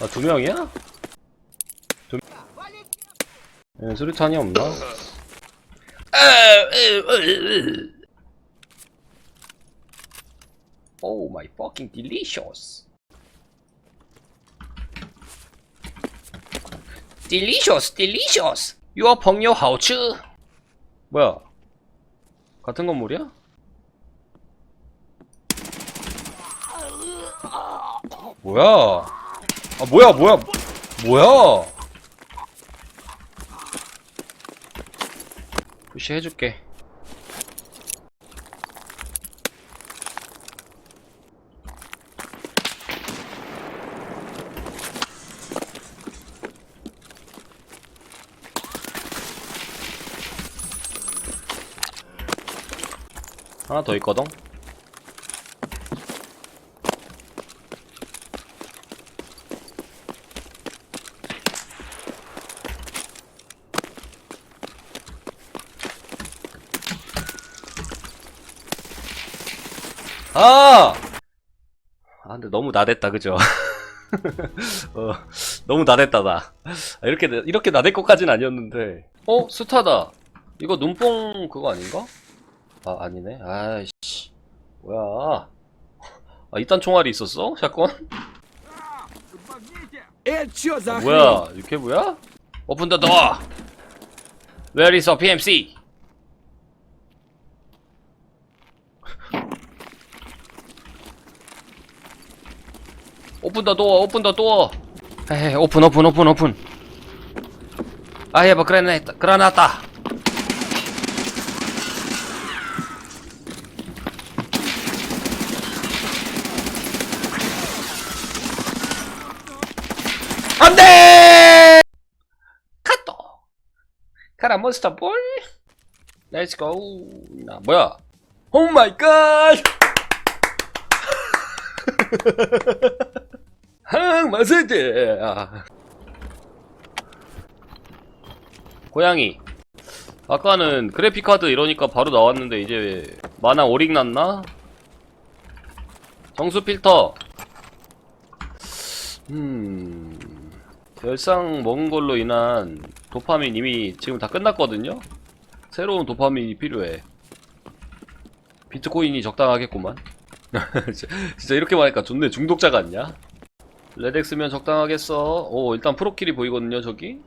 아, 두 명이야? 두 명. 수류탄이 없나? Oh my fucking delicious. delicious, delicious. 유어 펑요 하우츠. 뭐야? 같은 건물이야? 뭐야? 아 뭐야 뭐야 뭐야? 푸시 해줄게. 하나 더 있거든. 아! 아, 근데 너무 나댔다, 그죠? 어, 너무 나댔다, 나. 아, 이렇게, 이렇게 나댈 것까진 아니었는데. 어? 스타다. 이거 눈뽕 그거 아닌가? 아, 아니네. 아이씨. 뭐야. 아, 이딴 총알이 있었어? 샷건? 아, 뭐야, 이렇게 뭐야? 오픈 더 도어! Where is our PMC? 오픈 더 도어, 오픈 더 도어! 에이, 오픈, 오픈, 오픈, 오픈. I have a grenade, granata! 안 돼! 카토! 가라, 몬스터 볼! 렛츠 고! 나, 뭐야? 오 마이 갓! 항, 마세제! 아. 고양이. 아까는 그래픽카드 이러니까 바로 나왔는데 이제 만화 오릭 났나? 정수 필터. 음. 열상 먹은 걸로 인한 도파민 이미 지금 다 끝났거든요? 새로운 도파민이 필요해. 비트코인이 적당하겠구만. 진짜 이렇게 말하니까 좋네. 중독자 같냐? 레덱스면 적당하겠어. 오, 일단 프로킬이 보이거든요, 저기.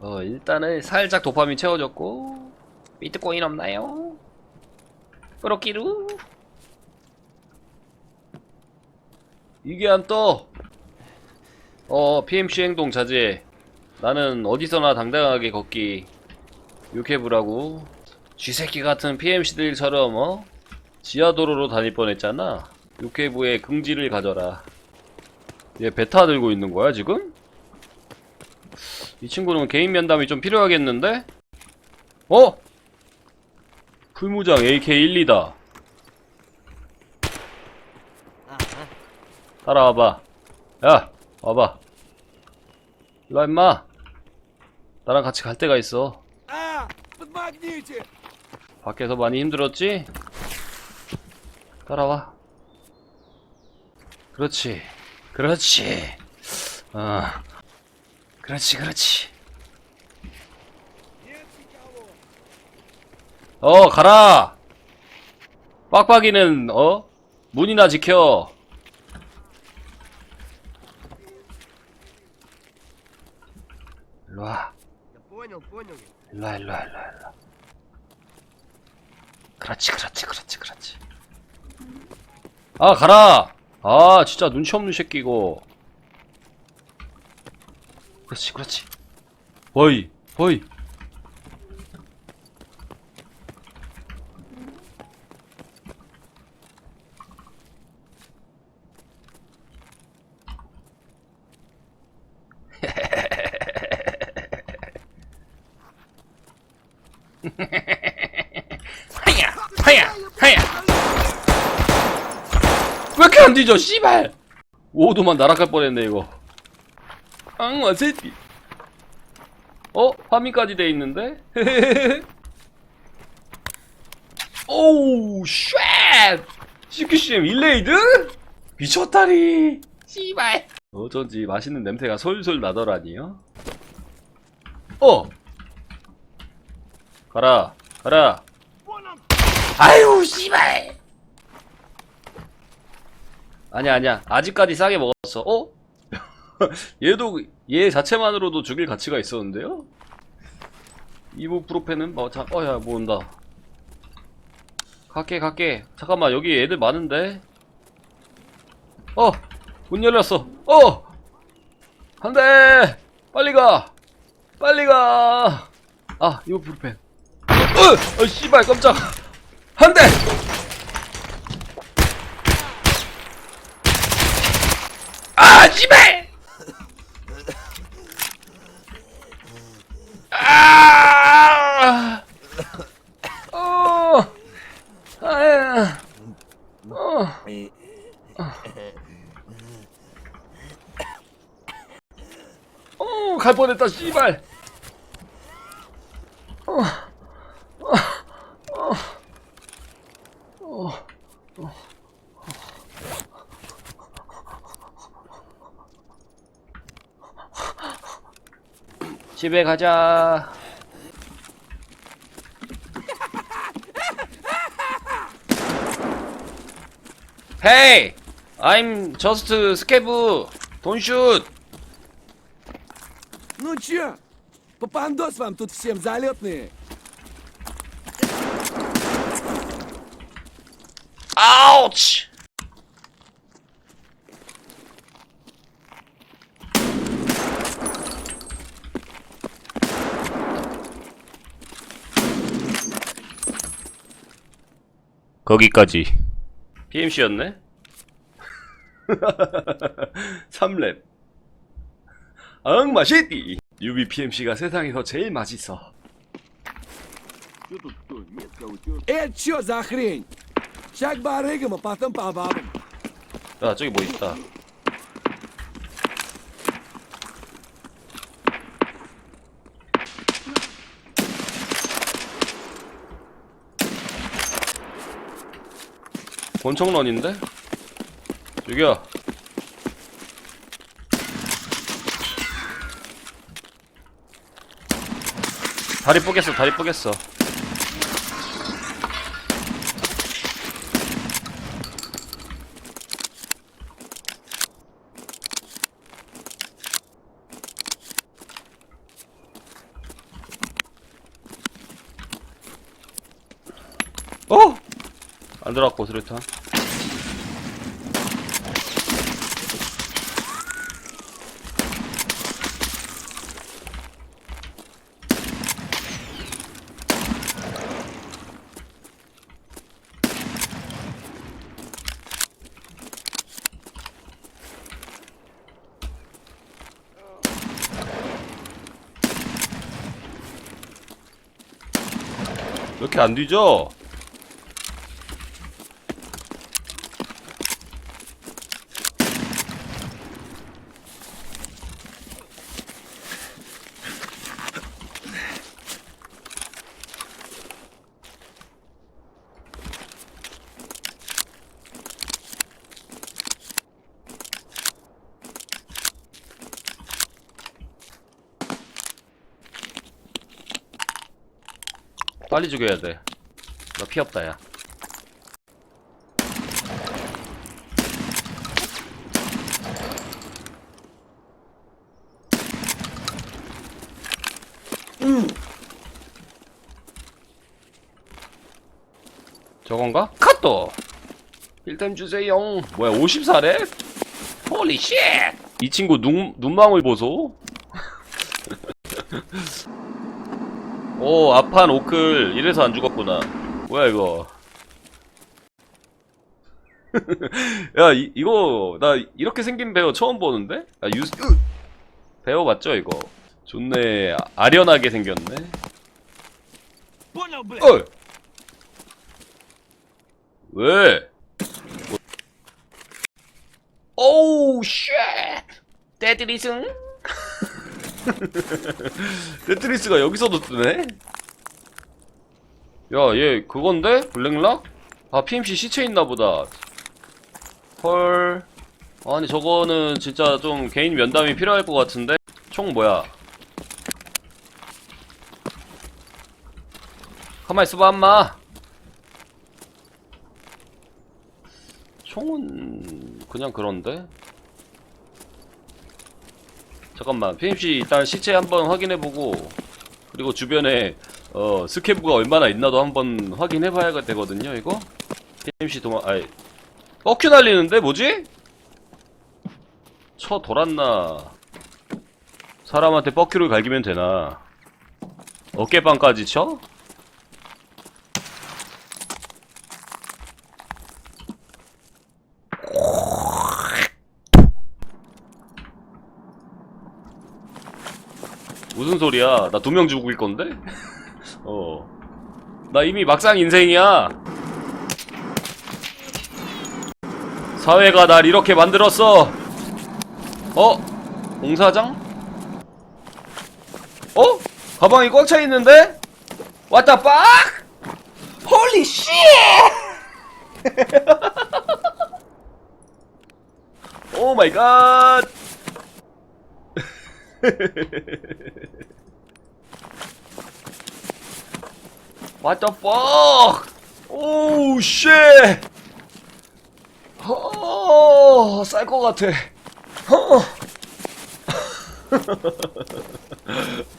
어, 일단은 살짝 도파민 채워졌고. 비트코인 없나요? 프로키루? 이게 안 떠! 어, PMC 행동 자제. 나는 어디서나 당당하게 걷기. 욕해보라고. 쥐새끼 같은 PMC들처럼, 어? 지하도로로 다닐 뻔했잖아 육해부의 긍지를 가져라 얘 베타 들고 있는 거야 지금? 이 친구는 개인 면담이 좀 필요하겠는데? 어? 풀무장 AK-12다 따라와봐 야! 와봐 일로와 임마 나랑 같이 갈 데가 있어 밖에서 많이 힘들었지? 따라와. 그렇지. 그렇지. 어. 그렇지, 그렇지. 어, 가라! 빡빡이는, 어? 문이나 지켜. 일로와. 일로와, 일로와, 일로와, 일로와. 그렇지, 그렇지, 그렇지, 그렇지. 아, 가라! 아, 진짜 눈치 없는 새끼, 이거. 그렇지, 그렇지. 보이, 보이. 하야, 하야, 하야. 왜 이렇게 안 뒤져, 씨발! 오도만 날아갈 뻔했네, 이거. 앙마 새끼. 어? 파밍까지 돼 있는데? 오우 쉣 CQCM 일레이드? 미쳤다리 씨발 어쩐지 맛있는 냄새가 솔솔 나더라니요 어 가라 가라 아유 씨발 아니야 아니야. 아직까지 싸게 먹었어. 어? 얘도 얘 자체만으로도 죽일 가치가 있었는데요? 이부프로펜은 뭐, 자, 어야 뭐 온다. 갈게 갈게. 잠깐만 여기 애들 많은데? 어 문 열렸어. 어! 안돼! 빨리 가! 빨리 가아 이부프로펜 어, 어 씨발 깜짝. 안돼 아 씨발 아 어. 아야. 어. 어, 갈 뻔했다, 씨발. 집에 가자. Hey! I'm just scav. Don't shoot. Ну чё? Попандос вам тут всем залетные. Ouch! 거기까지. PMC였네? 3렙. 응, 맛있디! 유비 PMC가 세상에서 제일 맛있어. Это чё за хрень? Ща к барыгам, а потом по бабам. 야, 저기 뭐 있다. 권총런인데? 저기야. 다리 뽀겠어, 다리 뽀겠어. 어! 안 들어갔고, 수류탄. 이렇게 안 뒤져? 빨리 죽여야 돼. 나 피 없다, 야. 저건가? 카또! 1템 주세요. 뭐야, 54래? 홀리 쉣! 이 친구 눈, 눈망울 보소? 오 앞판 오클 이래서 안 죽었구나 뭐야 이거 야 이, 이거 나 이렇게 생긴 배어 처음 보는데? 아 유스 배어 맞죠 이거 좋네 아련하게 생겼네 어! 왜? 오우 쉣! 데드리승? 데드리스가 여기서도 뜨네? 야, 얘 그건데? 블랙락? 아, PMC 시체 있나 보다. 헐. 아니, 저거는 진짜 좀 개인 면담이 필요할 것 같은데? 총 뭐야? 가만 있어봐, 엄마. 총은 그냥 그런데? 잠깐만, PMC 일단 시체 한번 확인해보고, 그리고 주변에 어 스케브가 얼마나 있나도 한번 확인해봐야 되거든요 이거 PMC 도망 아이 뻑큐 날리는데 뭐지? 쳐 돌았나 사람한테 뻑큐를 갈기면 되나 어깨빵까지 쳐? 무슨 소리야 나 두 명 죽일 건데? 어. 나 이미 막상 인생이야. 사회가 날 이렇게 만들었어. 어? 공사장? 어? 가방이 꽉 차 있는데? The fuck? Holy shit! 오 마이 갓! What the fuck? 오우 쉣! 어, 쌀것 같아. 어.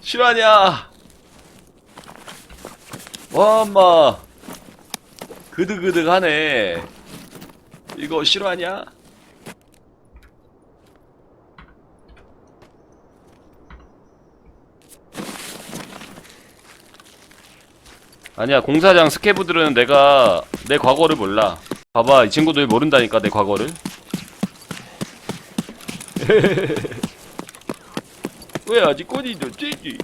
실화냐? 와, 엄마. 그득그득하네. 이거 실화냐? 아니야 공사장 스케브들은 내가 내 과거를 몰라. 봐봐 이 친구들 모른다니까 내 과거를. 왜 아직 꼬리도 찌지